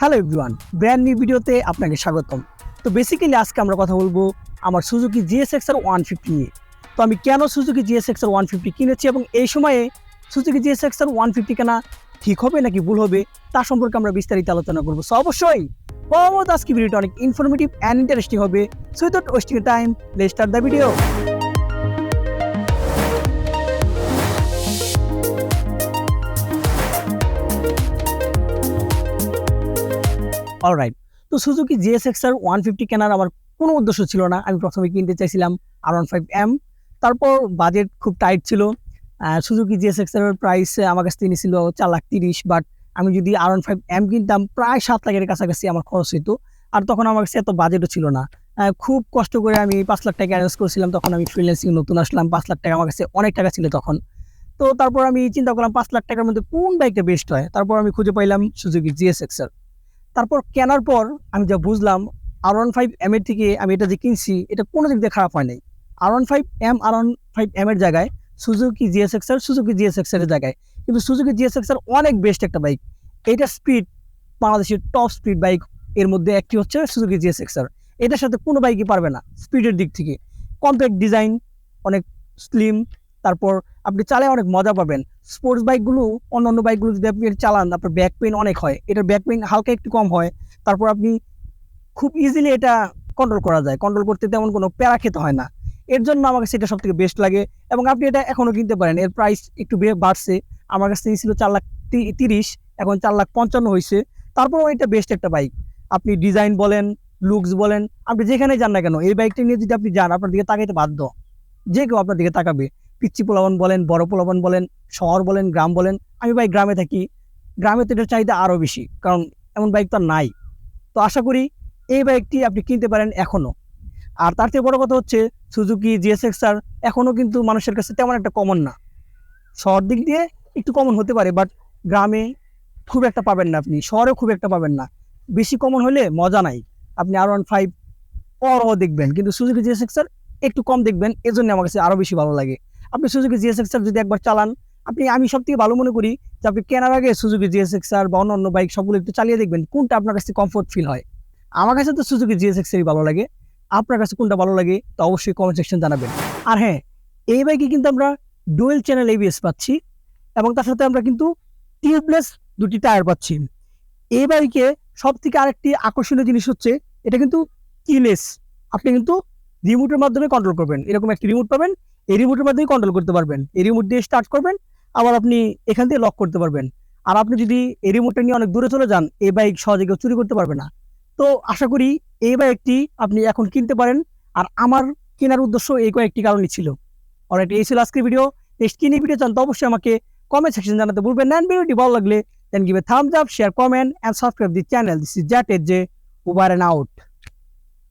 Hello everyone brand new ভিডিওতে আপনাকে স্বাগতম। তো বেসিক্যালি আজকে আমরা কথা বলব আমার Suzuki GSX R one fifty নিয়ে। তো আমি কেন Suzuki GSX R one fifty কিনেছি এবং এই সময়ে Suzuki GSX R one fifty কেনা ঠিক হবে নাকি ভুল হবে তার সম্পর্কে আমরা বিস্তারিত আলোচনা করব। সো অবশ্যই, পরবর্তী আজকে ভিডিওটা অনেক ইনফরমেটিভ অ্যান্ড ইন্টারেস্টিং হবে। So without wasting time let start the video alright তো Suzuki GSX R one fifty কেনার আমার কোনো উদ্দেশ্য ছিল না। আমি প্রথমে কিনতে চাইছিলাম আর ওয়ান ফাইভ এম তারপর বাজেট খুব টাইট ছিল। সুজুকি জিএসএক্স এর প্রাইস আমার কাছ নিয়েছিল চার লাখ তিরিশ বাট আমি যদি আর ওয়ান ফাইভ এম কিনতাম, প্রায় সাত লাখের কাছাকাছি আমার খরচ হতো আর তখন আমার কাছে এত বাজেটও ছিল না। খুব কষ্ট করে আমি পাঁচ লাখ টাকা অ্যারেঞ্জ করেছিলাম। তখন আমি ফ্রিল্যান্সিং নতুন আসলাম। পাঁচ লাখ টাকা আমার কাছে অনেক টাকা ছিল তখন। তো তারপর আমি চিন্তা করলাম পাঁচ লাখ টাকার মধ্যে কোন বাইকটা বেস্ট হয়? তারপর আমি খুঁজে পাইলাম সুজুকি জিএসএক্স এর। তারপর কেনার পর আমি যা বুঝলাম আর ওয়ান ফাইভ এম এর থেকে আমি এটা যে কিনছি, এটা কোনো দিক দিয়ে খারাপ হয় নাই। R one five M R one five M এর জায়গায় সুজুকি জিএসএক্স এর সুজুকি জিএসএক্স এর জায়গায়। কিন্তু সুজুকি জিএসএক্স এর অনেক বেস্ট একটা বাইক এটা স্পিড বাংলাদেশের টপ স্পিড বাইক এর মধ্যে একটি হচ্ছে সুজুকি জিএসএক্স আর এটার সাথে কোনো বাইকই পারবে না স্পিডের দিক থেকে। কম্প্যাক্ট ডিজাইন অনেক স্লিম তারপর আপনি চালায় অনেক মজা পাবেন। স্পোর্টস বাইকগুলো অন্য অন্য বাইকগুলো যদি আপনি চালান, আপনার ব্যাক পেন অনেক হয়। এটার ব্যাক পেন হালকা একটু কম হয়। তারপর আপনি খুব ইজিলি এটা কন্ট্রোল করা যায়। কন্ট্রোল করতে তেমন কোনো প্যারা খেতে হয় না। এর জন্য আমার কাছে এটা সব থেকে বেস্ট লাগে এবং আপনি এটা এখনও কিনতে পারেন। এর প্রাইস একটু বাড়ছে। আমার কাছে ছিল চার লাখ তিরিশ, এখন চার লাখ পঞ্চান্ন হয়েছে। তারপরেও এটা বেস্ট একটা বাইক আপনি ডিজাইন বলেন লুকস বলেন, আপনি যেখানে যান না কেন, এই বাইকটা নিয়ে যদি আপনি যান, আপনার দিকে তাকাইতে বাধ্য। যে কেউ আপনার দিকে তাকাবে। পিচ্ছি পোলাবন বলেন, বড় পোলাবন বলেন, শহর বলেন, গ্রাম বলেন, আমি ভাই গ্রামে থাকি। গ্রামে তো এটার চাহিদা আরও বেশি, কারণ এমন বাইক তো নাই। তো আশা করি এই বাইকটি আপনি কিনতে পারেন এখনও আর তার থেকে বড় কথা হচ্ছে, সুজুকি জিএসএক্স আর এখনও কিন্তু মানুষের কাছে তেমন একটা কমন না। শহর দিক দিয়ে একটু কমন হতে পারে বাট গ্রামে খুব একটা পাবেন না আপনি, শহরে খুব একটা পাবেন না। বেশি কমন হলে মজা নাই। আপনি আর ওয়ান ফাইভ অরহ দেখবেন, কিন্তু সুজুকি জিএসএক্স আর একটু কম দেখবেন, এজন্য আমার কাছে আরও বেশি ভালো লাগে। আপনি সুজুকি জিএসএক্স আর যদি একবার চালান, আপনি, আমি সব থেকে ভালো মনে করি যে আপনি কেনার আগে সুজুকি জিএসএক্স আর বা অন্য বাইক সবগুলো একটু চালিয়ে দেখবেন, কোনটা আপনার কাছে কমফোর্ট ফিল হয়। আমার কাছে তো সুজুকি জিএসএক্স এরই ভালো লাগে। আপনার কাছে কোনটা ভালো লাগে তো অবশ্যই কমেন্ট সেকশন জানাবেন। আর হ্যাঁ এই বাইকে কিন্তু আমরা ডুয়েল চ্যানেল এবিএস পাচ্ছি এবং তার সাথে আমরা কিন্তু টিউবলেস দুটি টায়ার পাচ্ছি। এই বাইকে সব থেকে আরেকটি আকর্ষণীয় জিনিস হচ্ছে, এটা কিন্তু কিলেস আপনি কিন্তু রিমোটের মাধ্যমে কন্ট্রোল করবেন। এরকম একটি রিমোট পাবেন, এই রিমোটের মাধ্যমে কন্ট্রোল করতে পারবেন। এই রিমোট দিয়ে স্টার্ট করবেন, আবার আপনি এখান থেকে লক করতে পারবেন। আর আপনি যদি এই রিমোটটা নিয়ে অনেক দূরে চলে যান, এই বাইক সহজে কেউ চুরি করতে পারবে না। তো আশা করি এই বাইকটি আপনি এখন কিনতে পারেন। আর আমার কেনার উদ্দেশ্য এই কয়েকটি কারণই ছিল। অলরাইট এই ছিল আজকের ভিডিও নেক্সট কিনে ভিডিও চান তো অবশ্যই আমাকে কমেন্ট সেকশন জানাতে ভুলবেন না। ভিডিওটি ভালো লাগলে then give a thumbs up share comment and subscribe the channel this is জ্যাট এর যে ওভার অ্যান্ড আউট